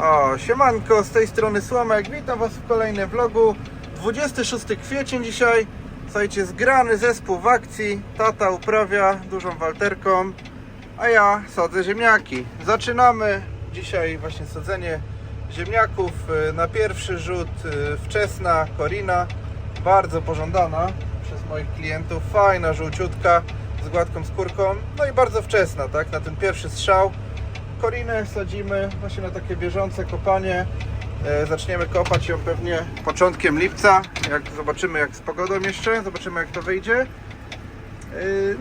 O, siemanko, z tej strony Słamek, witam Was w kolejnym vlogu. 26 kwiecień dzisiaj. Słuchajcie, zgrany zespół w akcji. Tata uprawia dużą walterką A ja sadzę ziemniaki. Zaczynamy dzisiaj właśnie sadzenie ziemniaków. Y, Na pierwszy rzut y, wczesna korina Bardzo pożądana przez moich klientów. Fajna, żółciutka z gładką skórką. No i bardzo wczesna, tak, na ten pierwszy strzał Korinę sadzimy właśnie na takie bieżące kopanie. E, Zaczniemy kopać ją pewnie początkiem lipca, jak zobaczymy jak z pogodą jeszcze, zobaczymy jak to wyjdzie. E,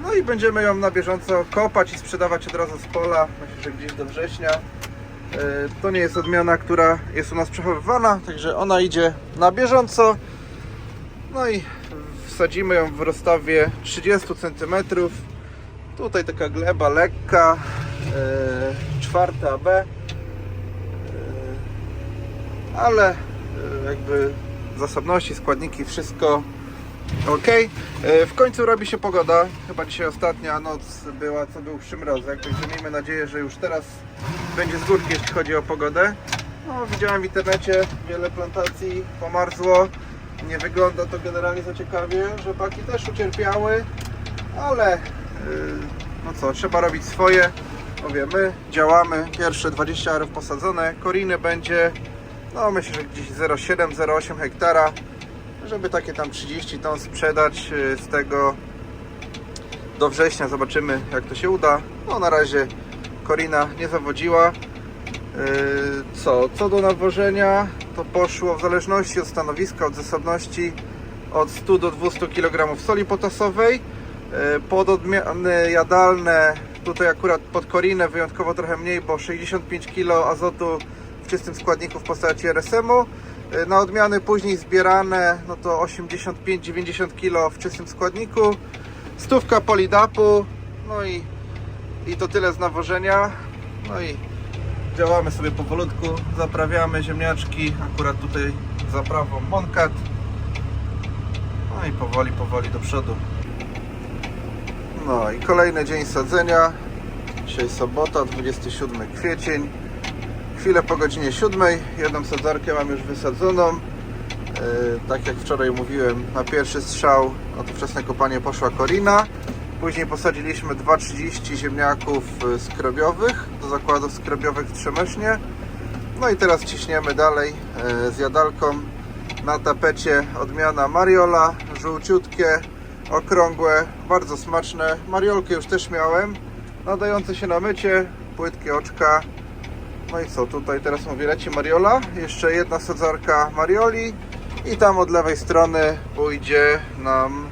No i będziemy ją na bieżąco kopać i sprzedawać od razu z pola, myślę, że gdzieś do września. E, To nie jest odmiana, która jest u nas przechowywana, także ona idzie na bieżąco. No i wsadzimy ją w rozstawie 30 cm. Tutaj taka gleba lekka, e, czwarta B, e, ale e, jakby zasobności, składniki, wszystko ok. E, w końcu robi się pogoda, chyba dzisiaj ostatnia noc była, co był przymrozek, także miejmy nadzieję, że już teraz będzie z górki, jeśli chodzi o pogodę. No, widziałem w internecie wiele plantacji pomarzło, nie wygląda to generalnie za ciekawie, rzepaki też ucierpiały, ale no co, trzeba robić swoje. Mówię, my działamy, pierwsze 20 arów posadzone, koriny będzie, no myślę, że gdzieś 0,7-0,8 hektara, żeby takie tam 30 ton sprzedać yy, z tego do września, zobaczymy jak to się uda. No na razie korina nie zawodziła. Yy, Co? Co do nawożenia, to poszło w zależności od stanowiska, od zasobności od 100 do 200 kg soli potasowej. Yy, Pod odmiany jadalne, tutaj akurat pod korinę wyjątkowo trochę mniej, bo 65 kg azotu w czystym składniku w postaci RSM-u. Yy, Na odmiany później zbierane, no to 85-90 kg w czystym składniku. Stówka polidapu, no i, i to tyle z nawożenia. No i działamy sobie powolutku, zaprawiamy ziemniaczki, akurat tutaj zaprawą Monkat. No i powoli, powoli do przodu. No i kolejny dzień sadzenia. Dzisiaj sobota, 27 kwiecień. Chwilę po godzinie 7. Jedną sadzarkę mam już wysadzoną. Yy, tak jak wczoraj mówiłem, na pierwszy strzał, na to wczesne kopanie poszła korina. Później posadziliśmy 2,30 ziemniaków y, skrobiowych do zakładów skrobiowych w Trzemesznie. No i teraz ciśniemy dalej y, z jadalką. Na tapecie odmiana Mariola, żółciutkie, okrągłe, bardzo smaczne. Mariolkę już też miałem, nadające się na mycie, płytkie oczka. No i co, tutaj teraz mówię, leci Mariola, jeszcze jedna sadzarka Marioli i tam od lewej strony pójdzie nam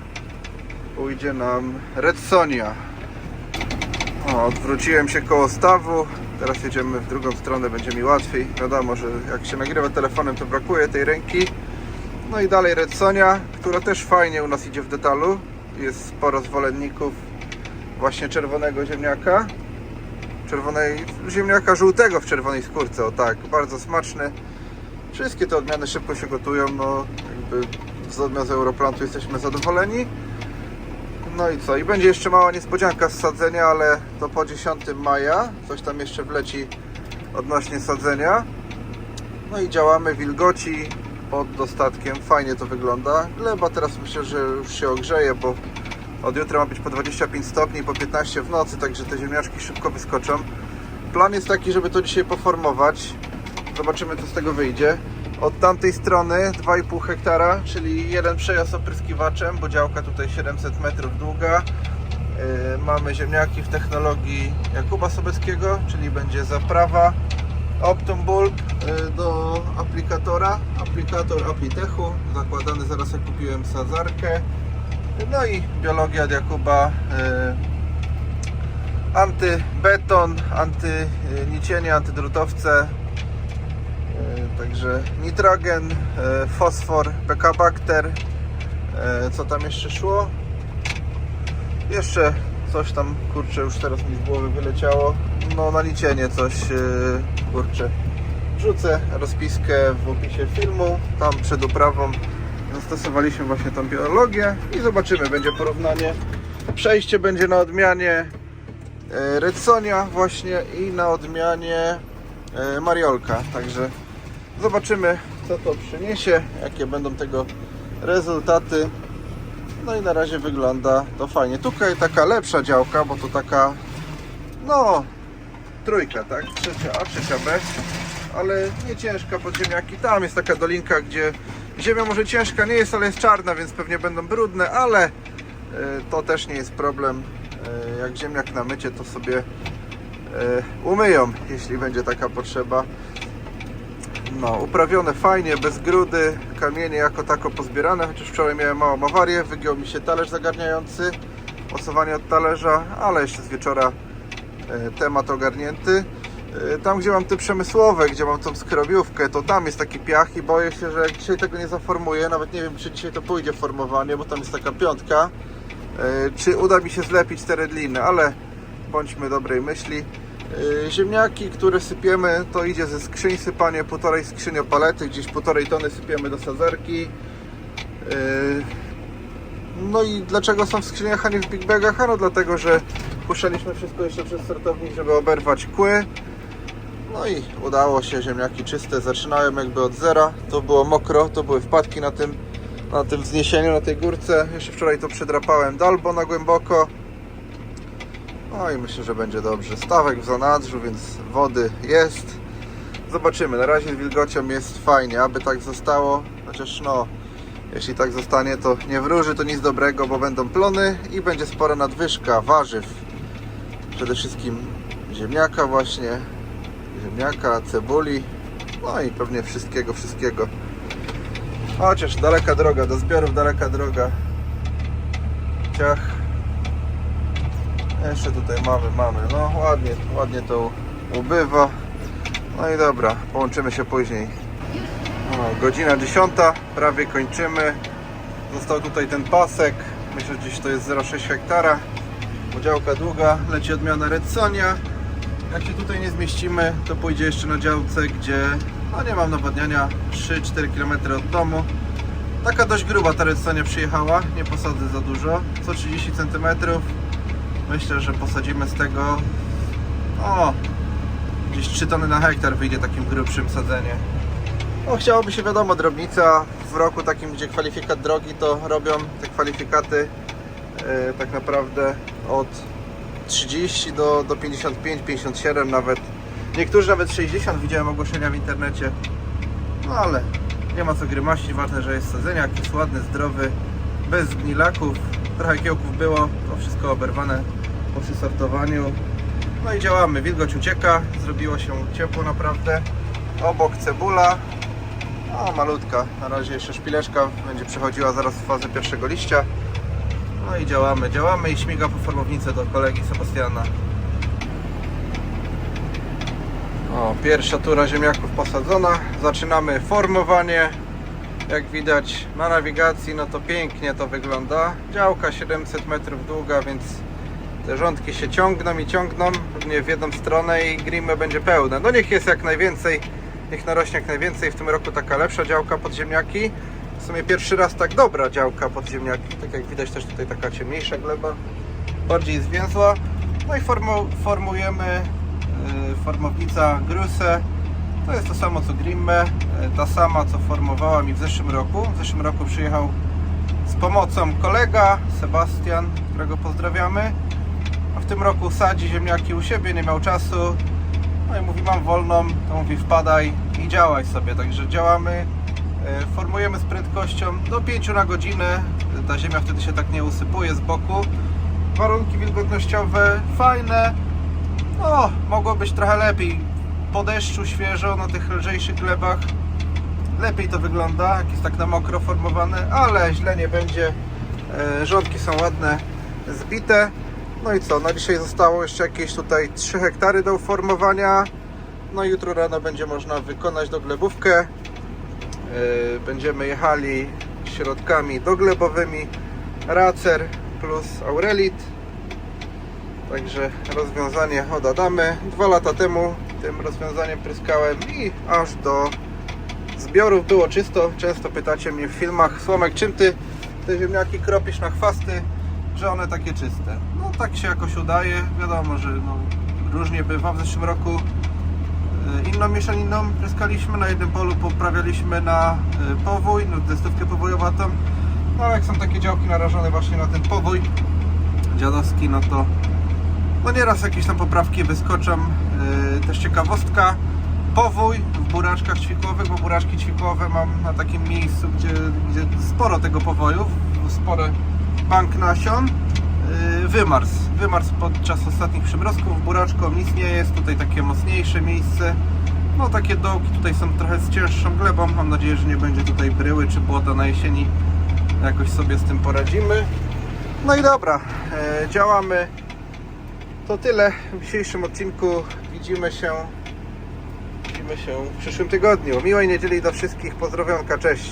pójdzie nam Redsonia. O, odwróciłem się koło stawu. Teraz jedziemy w drugą stronę, będzie mi łatwiej. Wiadomo, że jak się nagrywa telefonem, to brakuje tej ręki. No i dalej Redsonia, która też fajnie u nas idzie w detalu. Jest sporo zwolenników właśnie czerwonego ziemniaka. Czerwonej ziemniaka żółtego w czerwonej skórce, o tak, bardzo smaczny. Wszystkie te odmiany szybko się gotują, no jakby z odmian z Europlantu jesteśmy zadowoleni. No i co? I będzie jeszcze mała niespodzianka z sadzenia, ale to po 10 maja. Coś tam jeszcze wleci odnośnie sadzenia. No i działamy wilgoci pod dostatkiem. Fajnie to wygląda. Gleba teraz myślę, że już się ogrzeje, bo od jutra ma być po 25 stopni, po 15 w nocy, także te ziemniaczki szybko wyskoczą. Plan jest taki, żeby to dzisiaj poformować. Zobaczymy, co z tego wyjdzie. Od tamtej strony 2,5 hektara, czyli jeden przejazd opryskiwaczem, bo działka tutaj 700 metrów długa. Yy, mamy ziemniaki w technologii Jakuba Sobeckiego, czyli będzie zaprawa Optum Bulb yy, do aplikatora, aplikator Aplitechu, zakładany zaraz jak kupiłem sadzarkę. No i biologia od Jakuba, yy, antybeton, antynicienie, antydrutowce, E, Także nitrogen, fosfor, bekabakter, e, co tam jeszcze szło? Jeszcze coś tam, kurczę, już teraz mi z głowy wyleciało. No na liczenie coś, e, kurczę. Wrzucę rozpiskę w opisie filmu, tam przed uprawą zastosowaliśmy właśnie tą biologię i zobaczymy, będzie porównanie. Przejście będzie na odmianie e, Redsonia właśnie i na odmianie e, Mariolka. Także zobaczymy co to przyniesie, jakie będą tego rezultaty. No i na razie wygląda to fajnie. Tutaj taka lepsza działka, bo to taka no trójka, tak? Trzecia A, trzecia B, ale nie ciężka pod ziemniaki. Tam jest taka dolinka, gdzie ziemia może ciężka nie jest, ale jest czarna, więc pewnie będą brudne, ale e, to też nie jest problem. E, Jak ziemniak na mycie, to sobie e, umyją, jeśli będzie taka potrzeba. No, uprawione fajnie, bez grudy, kamienie jako tako pozbierane, chociaż wczoraj miałem małą awarię, wygiął mi się talerz zagarniający, osowanie od talerza, ale jeszcze z wieczora temat ogarnięty. E, Tam, gdzie mam te przemysłowe, gdzie mam tą skrobiówkę, to tam jest taki piach i boję się, że jak dzisiaj tego nie zaformuję, nawet nie wiem, czy dzisiaj to pójdzie formowanie, bo tam jest taka piątka, e, czy uda mi się zlepić te redliny, ale bądźmy dobrej myśli. Ziemniaki, które sypiemy, to idzie ze skrzyń sypanie, półtorej skrzyni palety, gdzieś półtorej tony sypiemy do sadzarki. No i dlaczego są w skrzyniach, a nie w big bagach? Ano dlatego, że puszczaliśmy wszystko jeszcze przez sortownik, żeby oberwać kły. No i udało się, ziemniaki czyste, zaczynałem jakby od zera. To było mokro, to były wpadki na tym, na tym wzniesieniu, na tej górce. Jeszcze wczoraj to przydrapałem dalbo na głęboko. No i myślę, że będzie dobrze. Stawek w zanadrzu, więc wody jest. Zobaczymy. Na razie z wilgocią jest fajnie, aby tak zostało. Chociaż no, jeśli tak zostanie, to nie wróży to nic dobrego, bo będą plony i będzie spora nadwyżka warzyw. Przede wszystkim ziemniaka właśnie, ziemniaka, cebuli, no i pewnie wszystkiego, wszystkiego. Chociaż daleka droga, do zbiorów daleka droga. Ciach. Jeszcze tutaj mamy, mamy. No ładnie, ładnie to ubywa. No i dobra, połączymy się później. No, godzina 10, prawie kończymy. Został tutaj ten pasek. Myślę, że gdzieś to jest 0,6 hektara. Podziałka długa, leci odmiana Redsonia. Jak się tutaj nie zmieścimy, to pójdzie jeszcze na działce, gdzie no nie mam nawadniania 3-4 km od domu. Taka dość gruba ta Redsonia przyjechała, nie posadzę za dużo, co 30 cm. Myślę, że posadzimy z tego o, gdzieś 3 tony na hektar wyjdzie takim grubszym sadzenie. No chciałoby się wiadomo, drobnica w roku takim, gdzie kwalifikat drogi, to robią te kwalifikaty e, tak naprawdę od 30 do, do 55, 57 nawet. Niektórzy nawet 60 widziałem ogłoszenia w internecie. No ale nie ma co grymasić, ważne, że jest sadzeniak, jest ładny, zdrowy, bez zgnilaków. Trochę kiełków było, to wszystko oberwane po przysortowaniu. No i działamy, wilgoć ucieka, zrobiło się ciepło naprawdę. Obok cebula, o malutka, na razie jeszcze szpileczka będzie przechodziła zaraz w fazę pierwszego liścia. No i działamy, działamy i śmiga po formownicę do kolegi Sebastiana. O, pierwsza tura ziemniaków posadzona. Zaczynamy formowanie. Jak widać na nawigacji, no to pięknie to wygląda. Działka 700 metrów długa, więc te rządki się ciągną i ciągną pewnie w jedną stronę i grimy będzie pełne. No niech jest jak najwięcej, niech narośnie jak najwięcej. W tym roku taka lepsza działka pod ziemniaki. W sumie pierwszy raz tak dobra działka pod ziemniaki. Tak jak widać też tutaj taka ciemniejsza gleba, bardziej zwięzła. No i formu, formujemy yy, formownica Grusę. To jest to samo co Grimme, yy, ta sama co formowała mi w zeszłym roku. W zeszłym roku przyjechał z pomocą kolega Sebastian, którego pozdrawiamy. A w tym roku sadzi ziemniaki u siebie, nie miał czasu. No i mówi, mam wolną, to mówi, wpadaj i działaj sobie. Także działamy, formujemy z prędkością do 5 na godzinę. Ta ziemia wtedy się tak nie usypuje z boku. Warunki wilgotnościowe fajne. No, mogło być trochę lepiej. Po deszczu świeżo na tych lżejszych glebach. Lepiej to wygląda, jak jest tak na mokro formowane, ale źle nie będzie. E, Rządki są ładne, zbite. No i co, na dzisiaj zostało jeszcze jakieś tutaj 3 hektary do uformowania. No i jutro rano będzie można wykonać doglebówkę. E, Będziemy jechali środkami doglebowymi Racer plus Aurelit. Także rozwiązanie od Adamy. Dwa lata temu tym rozwiązaniem pryskałem i aż do zbiorów było czysto. Często pytacie mnie w filmach, Słomek, czym ty te ziemniaki kropisz na chwasty, że one takie czyste? No tak się jakoś udaje. Wiadomo, że no, różnie bywa. W zeszłym roku inną mieszaniną pryskaliśmy, na jednym polu poprawialiśmy na e, powój, no, destówkę powojowatą. No jak są takie działki narażone właśnie na ten powój dziadowski, no to no nieraz jakieś tam poprawki wyskoczą. Yy, też ciekawostka, powój w buraczkach ćwikłowych, bo buraczki ćwikłowe mam na takim miejscu, gdzie, gdzie sporo tego powoju, spory bank nasion. Yy, wymars podczas ostatnich przymrozków, buraczkom nic nie jest, tutaj takie mocniejsze miejsce. No takie dołki tutaj są trochę z cięższą glebą, mam nadzieję, że nie będzie tutaj bryły czy błota na jesieni. Jakoś sobie z tym poradzimy. No i dobra, e, działamy. To tyle w dzisiejszym odcinku. Widzimy się, widzimy się w przyszłym tygodniu. Miłej niedzieli do wszystkich. Pozdrowionka, cześć.